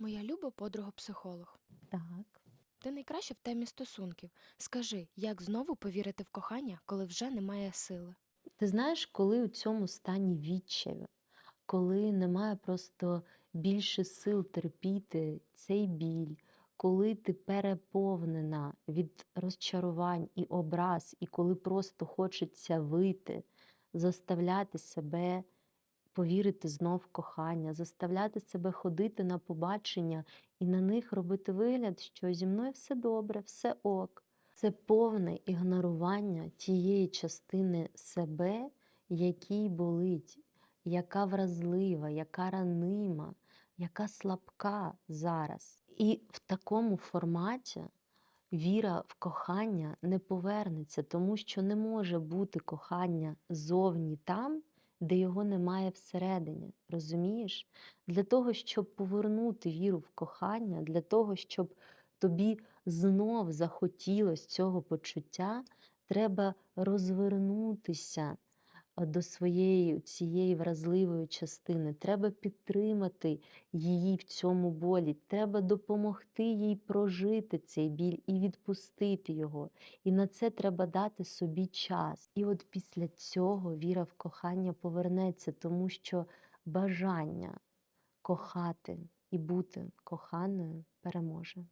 Моя люба подруга психолог. Так. Ти найкраще в темі стосунків. Скажи, як знову повірити в кохання, коли вже немає сили? Ти знаєш, коли у цьому стані відчаю, коли немає просто більше сил терпіти цей біль, коли ти переповнена від розчарувань і образ, і коли просто хочеться вийти, заставляти себе повірити знов кохання, заставляти себе ходити на побачення і на них робити вигляд, що зі мною все добре, все ок. Це повне ігнорування тієї частини себе, якій болить, яка вразлива, яка ранима, яка слабка зараз. І в такому форматі віра в кохання не повернеться, тому що не може бути кохання зовні там, де його немає всередині. Розумієш? Для того, щоб повернути віру в кохання, для того, щоб тобі знов захотілось цього почуття, треба розвернутися до своєї цієї вразливої частини. Треба підтримати її в цьому болі. Треба допомогти їй прожити цей біль і відпустити його. І на це треба дати собі час. І от після цього віра в кохання повернеться, тому що бажання кохати і бути коханою переможе.